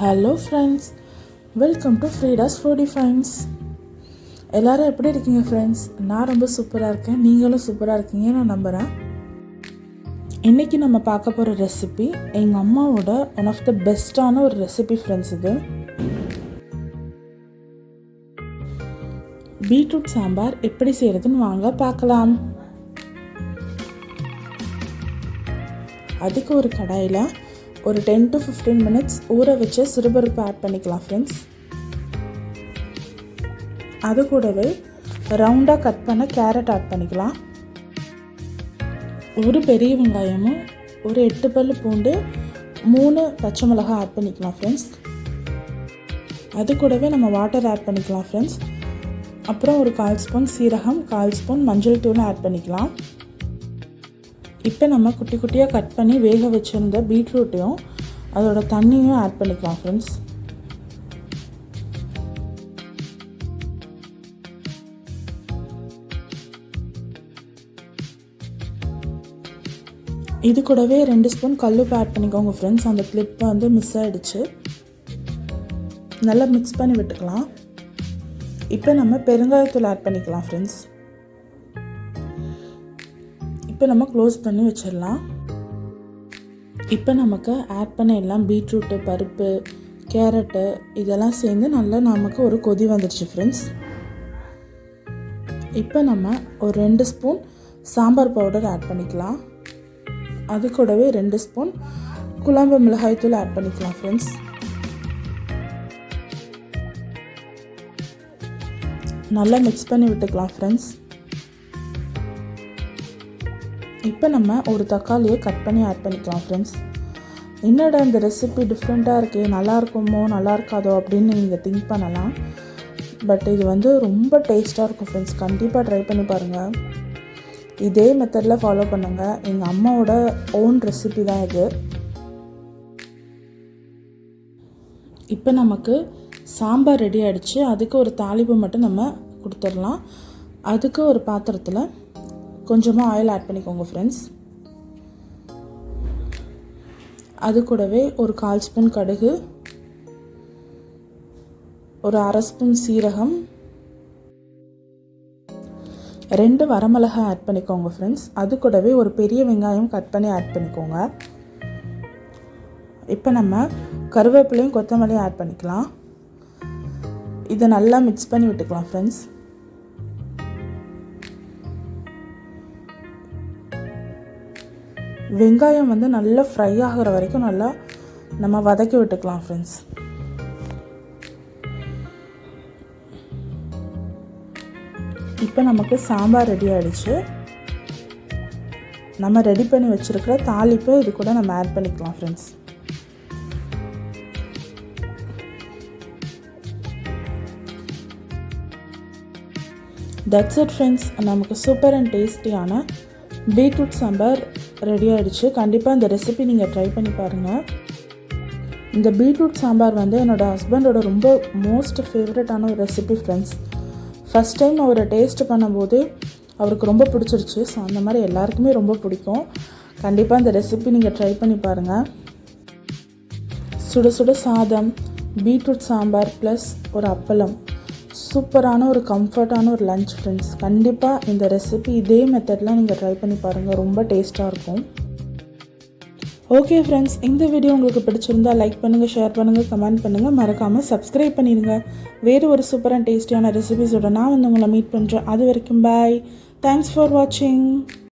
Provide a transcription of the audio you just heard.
Hello friends welcome to Frida's forty friends எல்லோரும் எப்படி இருக்கீங்க ஃப்ரெண்ட்ஸ் நான் ரொம்ப சூப்பராக இருக்கேன். நீங்களும் சூப்பராக இருக்கீங்க நான் நம்புகிறேன் இன்றைக்கி நம்ம பார்க்க போகிற ரெசிபி எங்கள் அம்மாவோட ஒன் ஆஃப் த பெஸ்ட்டான ஒரு ரெசிபி ஃப்ரெண்ட்ஸ் இது. பீட்ரூட் சாம்பார் எப்படி செய்கிறதுன்னு வாங்க பார்க்கலாம். அதுக்கு ஒரு கடாயில் ஒரு டென் டு ஃபிஃப்டீன் மினிட்ஸ் ஊற வச்சு சிறுபருப்பு ஆட் பண்ணிக்கலாம் ஃப்ரெண்ட்ஸ் அது கூடவே ரவுண்டாக கட் பண்ண கேரட் ஆட் பண்ணிக்கலாம். ஒரு பெரிய வெங்காயமும் ஒரு எட்டு பல் பூண்டு மூணு பச்சை மிளகாய் ஆட் பண்ணிக்கலாம் ஃப்ரெண்ட்ஸ் அது கூடவே நம்ம வாட்டர் ஆட் பண்ணிக்கலாம் ஃப்ரெண்ட்ஸ் அப்புறம் ஒரு கால் ஸ்பூன் சீரகம் கால் ஸ்பூன் மஞ்சள் தூள் ஆட் பண்ணிக்கலாம். இப்போ நம்ம குட்டி குட்டியாக கட் பண்ணி வேக வச்சுருந்த பீட்ரூட்டையும் அதோட தண்ணியும் ஆட் பண்ணிக்கலாம் ஃப்ரெண்ட்ஸ் இது கூடவே ரெண்டு ஸ்பூன் கல்லுப்பு ஆட் பண்ணிக்கோங்க ஃப்ரெண்ட்ஸ் அந்த கிளிப் வந்து மிஸ் ஆகிடுச்சு நல்லா மிக்ஸ் பண்ணி விட்டுக்கலாம். இப்போ நம்ம பெருங்காயத்தூள் ஆட் பண்ணிக்கலாம் ஃப்ரெண்ட்ஸ் இப்போ நம்ம க்ளோஸ் பண்ணி வச்சிடலாம். இப்போ நமக்கு ஆட் பண்ண எல்லாம் பீட்ரூட்டு பருப்பு கேரட்டு இதெல்லாம் சேர்ந்து நல்லா நமக்கு ஒரு கொதி வந்துடுச்சு ஃப்ரெண்ட்ஸ் இப்போ நம்ம ஒரு ரெண்டு ஸ்பூன் சாம்பார் பவுடர் ஆட் பண்ணிக்கலாம். அது கூடவே ரெண்டு ஸ்பூன் குழம்பு மிளகாய்த்தூள் ஆட் பண்ணிக்கலாம் ஃப்ரெண்ட்ஸ் நல்லா மிக்ஸ் பண்ணி விட்டுக்கலாம் ஃப்ரெண்ட்ஸ் இப்போ நம்ம ஒரு தக்காளியை கட் பண்ணி ஆட் பண்ணிக்கலாம் ஃப்ரெண்ட்ஸ் என்னடா இந்த ரெசிபி டிஃப்ரெண்ட்டாக இருக்கே? நல்லா இருக்குமோ? நல்லா இருக்காதோ? அப்படின்னு நீங்கள் திங்க் பண்ணலாம். பட் இது வந்து ரொம்ப டேஸ்ட்டாக இருக்கும் ஃப்ரெண்ட்ஸ் கண்டிப்பாக ட்ரை பண்ணி பாருங்கள் இதே மெத்தடில் ஃபாலோ பண்ணுங்கள் எங்கள் அம்மாவோட ஓன் ரெசிபி தான் இது. இப்போ நமக்கு சாம்பார் ரெடி ஆகிடுச்சு அதுக்கு ஒரு தாளிப்பு மட்டும் நம்ம கொடுத்துடலாம். அதுக்கு ஒரு பாத்திரத்தில் கொஞ்சமாக ஆயில் ஆட் பண்ணிக்கோங்க ஃப்ரெண்ட்ஸ் அது கூடவே ஒரு கால் ஸ்பூன் கடுகு ஒரு அரை ஸ்பூன் சீரகம் ரெண்டு வரமிளகாய் ஆட் பண்ணிக்கோங்க ஃப்ரெண்ட்ஸ் அது கூடவே ஒரு பெரிய வெங்காயம் கட் பண்ணி ஆட் பண்ணிக்கோங்க. இப்போ நம்ம கருவேப்பிலையும் கொத்தமல்லியும் ஆட் பண்ணிக்கலாம். இதை நல்லா மிக்ஸ் பண்ணி விட்டுக்கலாம் ஃப்ரெண்ட்ஸ் வெங்காயம் வந்து நல்லா ஃப்ரை ஆகிற வரைக்கும் நல்லா நம்ம வதக்கி விட்டுக்கலாம் ஃப்ரெண்ட்ஸ் இப்போ நமக்கு சாம்பார் ரெடி ஆகிடுச்சு நம்ம ரெடி பண்ணி வச்சுருக்கிற தாளிப்பு இது கூட நம்ம ஆட் பண்ணிக்கலாம் ஃப்ரெண்ட்ஸ் தட்ஸ் இட் ஃப்ரெண்ட்ஸ் நமக்கு சூப்பர் அண்ட் டேஸ்டியான பீட்ரூட் சாம்பார் ரெடி ஆகிடுச்சு கண்டிப்பாக இந்த ரெசிபி நீங்கள் ட்ரை பண்ணி பாருங்கள் இந்த பீட்ரூட் சாம்பார் வந்து என்னோடய ஹஸ்பண்டோட ரொம்ப மோஸ்ட் ஃபேவரட்டான ஒரு ரெசிபி ஃப்ரெண்ட்ஸ் ஃபஸ்ட் டைம் அவரை டேஸ்ட் பண்ணும்போது அவருக்கு ரொம்ப பிடிச்சிருச்சு. ஸோ அந்த மாதிரி எல்லாருக்குமே ரொம்ப பிடிக்கும். கண்டிப்பாக இந்த ரெசிபி நீங்கள் ட்ரை பண்ணி பாருங்கள் சுட சுட சாதம் பீட்ரூட் சாம்பார் ப்ளஸ் ஒரு அப்பளம். சூப்பரான ஒரு கம்ஃபர்ட்டான ஒரு லஞ்ச் ஃப்ரெண்ட்ஸ் கண்டிப்பாக இந்த ரெசிபி இதே மெத்தடில் நீங்கள் ட்ரை பண்ணி பாருங்கள் ரொம்ப டேஸ்ட்டாக இருக்கும். ஓகே ஃப்ரெண்ட்ஸ் இந்த வீடியோ உங்களுக்கு பிடிச்சிருந்தா லைக் பண்ணுங்கள் ஷேர் பண்ணுங்கள் கமெண்ட் பண்ணுங்கள் மறக்காமல் சப்ஸ்கிரைப் பண்ணிடுங்க வேறு ஒரு சூப்பரான டேஸ்டியான ரெசிபிஸோட நான் வந்து உங்களை மீட் பண்ணுறேன் அது வரைக்கும் பாய் தேங்க்ஸ் ஃபார் வாட்சிங்